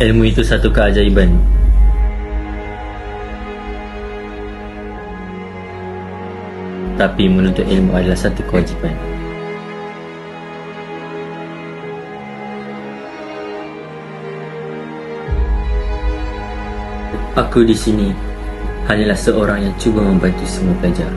Ilmu itu satu keajaiban. Tapi menuntut ilmu adalah satu kewajipan. Aku di sini hanyalah seorang yang cuba membantu semua pelajar.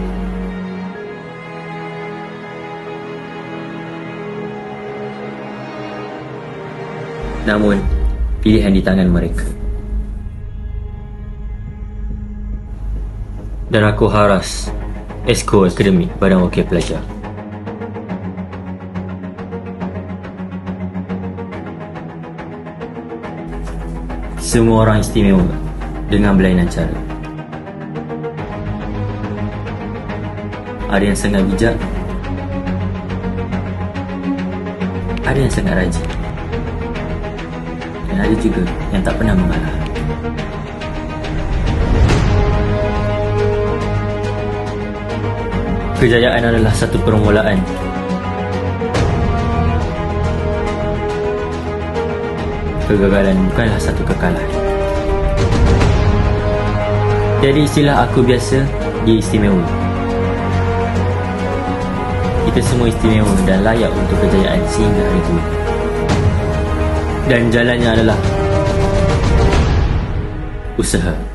Namun, pilihan di tangan mereka. Dan aku haras Esko Akademik Badan Wakil Pelajar. Semua orang istimewa dengan berlainan cara. Ada yang sangat bijak, ada yang sangat rajin, ada juga yang tak pernah mengalah. Kejayaan adalah satu permulaan. Kegagalan bukanlah satu kekalahan. Jadi istilah aku biasa Dia istimewa. Kita semua istimewa dan layak untuk kejayaan sehingga hari tua Dan jalannya adalah Usaha